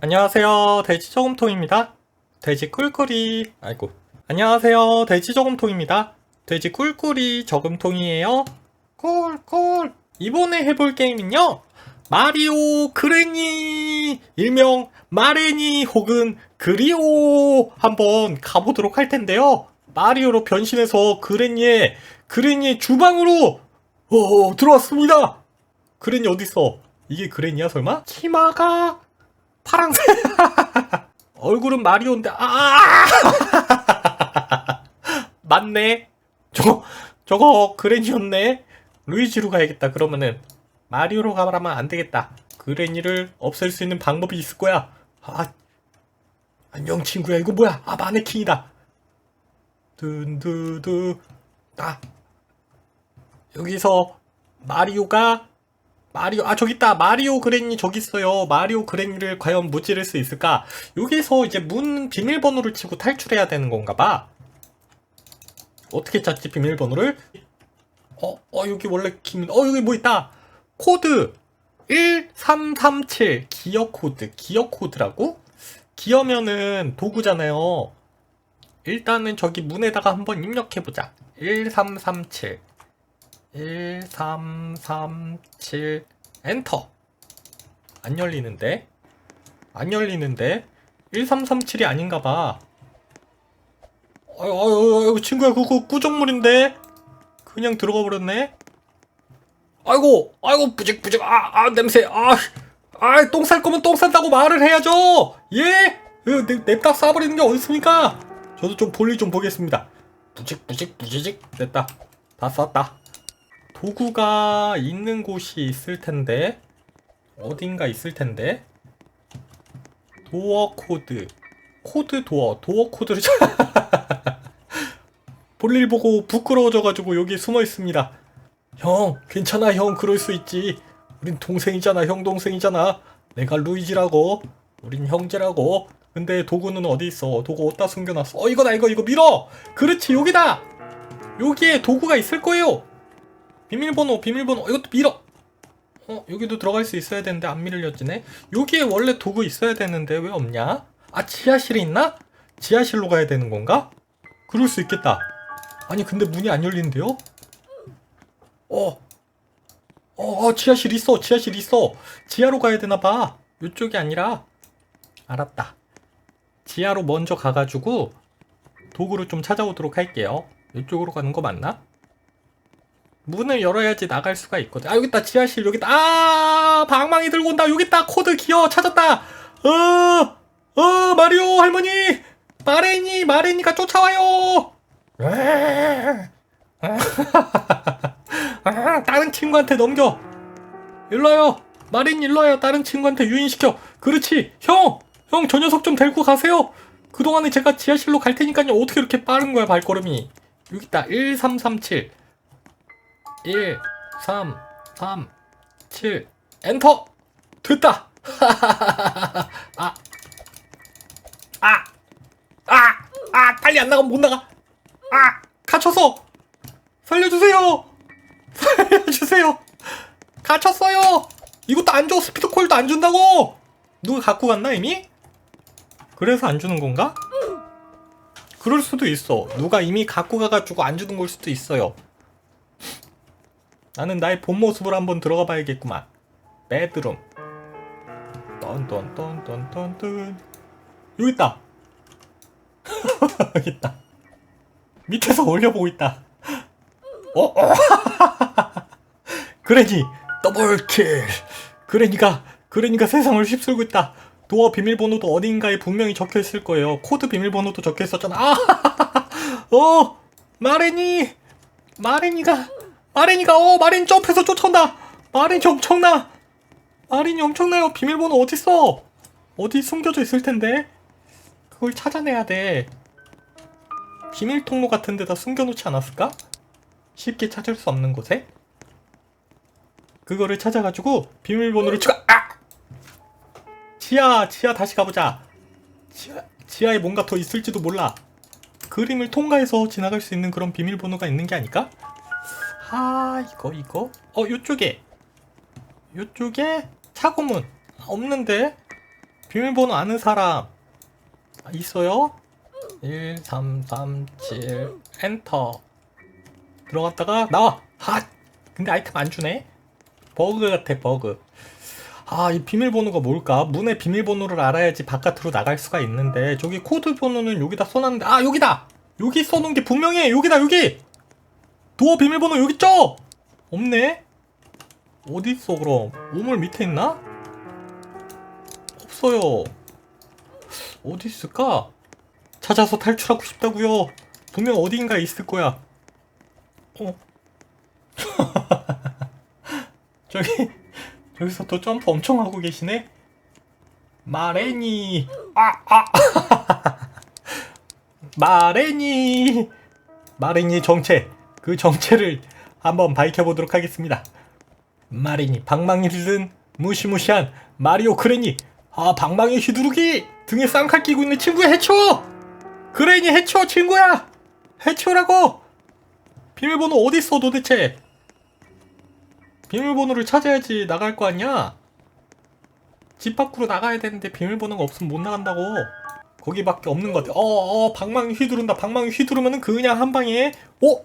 안녕하세요. 돼지 저금통입니다. 돼지 꿀꿀이. 아이고. 안녕하세요. 돼지 저금통입니다. 돼지 꿀꿀이 저금통이에요. 꿀꿀. 이번에 해볼 게임은요. 마리오 그레니 일명 마레니 혹은 그리오 한번 가보도록 할 텐데요. 마리오로 변신해서 그레니의 그레니의 주방으로 오, 들어왔습니다. 그레니 어딨어? 이게 그레니야 설마? 치마가 파랑색 얼굴은 마리오인데 아! 맞네. 저거 저거 그레니였네. 루이지로 가야겠다. 그러면은 마리오로 가라면 안 되겠다. 그레니를 없앨 수 있는 방법이 있을 거야. 아 안녕 친구야. 이거 뭐야? 아 마네킹이다. 둔두두. 아 여기서 마리오가 마리오 아 저기 있다. 마리오 그레니 저기 있어요. 마리오 그레니를 과연 무찌를 수 있을까? 여기서 이제 문 비밀번호를 치고 탈출해야 되는 건가 봐. 어떻게 찾지 비밀번호를? 어, 어 여기 원래 기밀 어 여기 뭐 있다. 코드 1337 기어 코드. 기어 코드라고? 기어면은 도구잖아요. 일단은 저기 문에다가 한번 입력해보자. 1337 1337 엔터. 안 열리는데? 안 열리는데? 1337이 아닌가 봐. 아유 아유 아유 친구야 그거 꾸정물인데? 그냥 들어가 버렸네? 아이고 아이고 부직부직. 아, 아 냄새. 아 아 똥 쌀 거면 똥 싼다고 말을 해야죠. 예? 그, 냅- 냅다 싸버리는 게 어딨습니까? 저도 좀 볼일 좀 보겠습니다. 부직부직 부지직. 됐다. 다 쌌다 도구가 있는 곳이 있을 텐데 어딘가 있을 텐데. 도어 코드. 코드 도어. 도어 코드를 볼일 보고 부끄러워져가지고 여기 숨어 있습니다. 형 괜찮아. 형 그럴 수 있지. 우린 동생이잖아. 형 동생이잖아. 내가 루이지라고. 우린 형제라고. 근데 도구는 어디 있어? 도구 어디다 숨겨놨어? 어 이거다 이거 이거 밀어! 그렇지 여기다! 여기에 도구가 있을 거예요 비밀번호 비밀번호 이것도 밀어 어 여기도 들어갈 수 있어야 되는데 안 밀려지네 여기에 원래 도구 있어야 되는데 왜 없냐 아 지하실에 있나 지하실로 가야 되는 건가 그럴 수 있겠다 아니 근데 문이 안 열리는데요 어 어, 어, 지하실 있어, 지하실 있어. 지하로 가야 되나 봐. 이쪽이 아니라. 알았다. 지하로 먼저 가가지고 도구를 좀 찾아오도록 할게요. 이쪽으로 가는 거 맞나? 문을 열어야지 나갈 수가 있거든. 아, 여기 있다. 지하실 여기 있다. 아, 방망이 들고 온다. 여기 있다. 코드 기어 찾았다. 어, 어, 마리오 할머니. 마레니, 마레니가 쫓아와요. 아, 다른 친구한테 넘겨. 일로와요. 마린 일로와요. 다른 친구한테 유인시켜. 그렇지. 형! 형, 저 녀석 좀 데리고 가세요. 그동안에 제가 지하실로 갈 테니까요. 어떻게 이렇게 빠른 거야, 발걸음이. 여기 있다. 1337. 1, 3, 3, 7. 엔터! 됐다! 아. 아! 아! 아! 빨리 안 나가면 못 나가! 아! 갇혀서! 살려주세요! 살려주세요! 갇혔어요! 이것도 안 줘! 스피드 콜도 안 준다고! 누가 갖고 갔나 이미? 그래서 안 주는 건가? 그럴 수도 있어. 누가 이미 갖고 가가지고 안 주는 걸 수도 있어요. 나는 나의 본 모습으로 한번 들어가 봐야겠구만. 베드룸. 떤떤떤떤떤떤. 여기 있다. 여기 있다. 밑에서 올려보고 있다. 어? 어? 그레니 더블킬. 그레니가 그레니가 세상을 휩쓸고 있다. 도어 비밀번호도 어딘가에 분명히 적혀 있을 거예요. 코드 비밀번호도 적혀 있었잖아. 아, 어, 마레니, 마레니가, 마레니가, 어, 마레니 점프해서 쫓아온다. 마레니 엄청나. 마레니 엄청나요. 비밀번호 어디 있어? 어디 숨겨져 있을 텐데. 그걸 찾아내야 돼. 비밀 통로 같은 데다 숨겨놓지 않았을까? 쉽게 찾을 수 없는 곳에? 그거를 찾아가지고 비밀번호를 추가, 아! 지하, 지하 다시 가보자. 지하, 지하에 뭔가 더 있을지도 몰라. 그림을 통과해서 지나갈 수 있는 그런 비밀번호가 있는 게 아닐까? 아, 이거, 이거. 어, 요쪽에. 요쪽에 차고문. 없는데? 비밀번호 아는 사람 아, 있어요? 1337 엔터 들어갔다가 나와 핫 근데 아이템 안 주네 버그 같아 버그 아 이 비밀번호가 뭘까 문의 비밀번호를 알아야지 바깥으로 나갈 수가 있는데 저기 코드 번호는 여기다 써놨는데 아 여기다 여기 써놓은 게 분명해 여기다 여기 도어 비밀번호 여기 있죠? 없네. 어디 있어 그럼? 우물 밑에 있나? 없어요. 어디 있을까? 찾아서 탈출하고 싶다고요. 분명 어디인가에 있을 거야. 어? 저기 여기서 또 점프 엄청 하고 계시네? 마레니. 아 아. 마레니. 마레니의 정체 그 정체를 한번 밝혀보도록 하겠습니다. 마레니 방망이를 든 무시무시한 마리오 그레니 아 방망이 휘두르기 등에 쌍칼 끼고 있는 친구야 해쳐 그레니 해쳐 친구야! 해쳐라고! 비밀번호 어딨어 도대체? 비밀번호를 찾아야지 나갈 거 아니야? 집 밖으로 나가야 되는데 비밀번호가 없으면 못 나간다고. 거기밖에 없는 것 같아. 어어 방망이 휘두른다. 방망이 휘두르면은 그냥 한 방에 오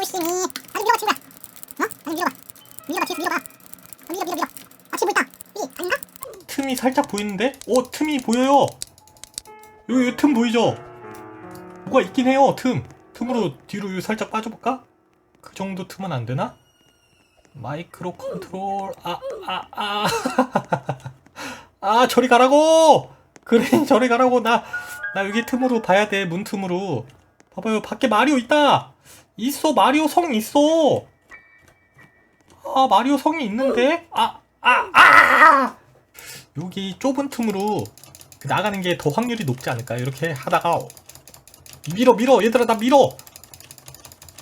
조심히. 아직 밀어봐, 친구야. 어? 아직 밀어봐. 밀어봐, 뒤에서 밀어봐. 어, 밀어, 밀어, 밀어. 아, 뭐 있다. 이, 아닌가? 틈이 살짝 보이는데? 오, 틈이 보여요. 여기, 여기 틈 보이죠? 뭐가 있긴 해요, 틈. 틈으로 뒤로 살짝 빠져볼까? 그 정도 틈은 안 되나? 마이크로 컨트롤, 아, 아, 아. 아, 저리 가라고! 그래, 저리 가라고. 나, 나 여기 틈으로 봐야 돼, 문 틈으로. 봐봐요, 밖에 마리오 있다! 있어, 마리오 성 있어! 아, 마리오 성이 있는데? 아, 아, 아! 여기 좁은 틈으로 나가는 게 더 확률이 높지 않을까? 이렇게 하다가 밀어 밀어. 얘들아 나 밀어.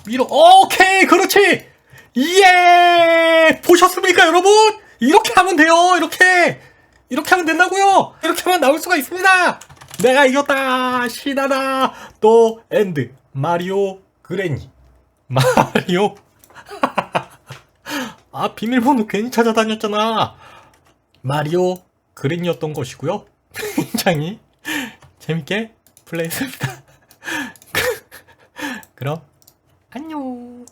밀어. 오케이 그렇지. 예 보셨습니까 여러분? 이렇게 하면 돼요 이렇게. 이렇게 하면 된다고요. 이렇게 하면 나올 수가 있습니다. 내가 이겼다. 신나다. 또 엔드. 마리오 그레니 마리오 아 비밀번호 괜히 찾아다녔잖아 마리오 그린이었던 것이고요. 굉장히 재밌게 플레이했습니다. 그럼 안녕.